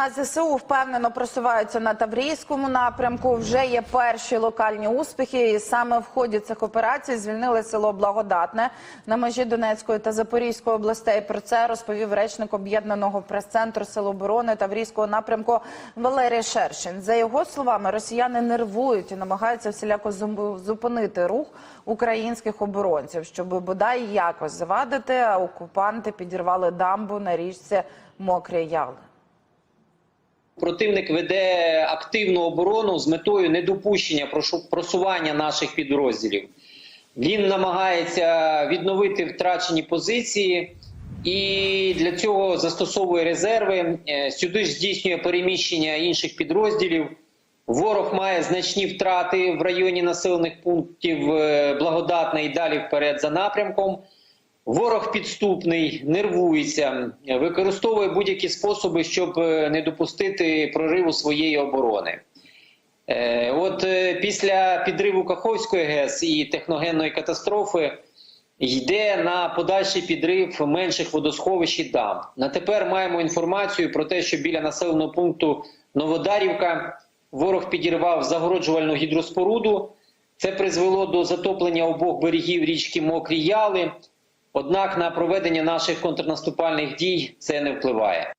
А ЗСУ впевнено просуваються на Таврійському напрямку. Вже є перші локальні успіхи. І саме в ході цих операцій звільнили село Благодатне на межі Донецької та Запорізької областей. Про це розповів речник об'єднаного прес-центру Сил оборони Таврійського напрямку Валерій Шершин. За його словами, росіяни нервують і намагаються всіляко зупинити рух українських оборонців, щоб бодай якось завадити. А окупанти підірвали дамбу на річці Мокрі Яли. Противник веде активну оборону з метою недопущення просування наших підрозділів. Він намагається відновити втрачені позиції і для цього застосовує резерви. Е, Сюди ж здійснює переміщення інших підрозділів. Ворог має значні втрати в районі населених пунктів е, благодатне і далі вперед за напрямком. Ворог підступний, нервується, використовує будь-які способи, щоб е, не допустити прориву своєї оборони. Е, От е, після підриву Каховської ГЕС і техногенної катастрофи йде на подальший підрив менших водосховищ і дам. На тепер маємо інформацію про те, що біля населеного пункту Новодарівка ворог підірвав загороджувальну гідроспоруду. Це призвело до затоплення обох берегів річки Мокрі Яли. Однак на проведення наших контрнаступальних дій це не впливає.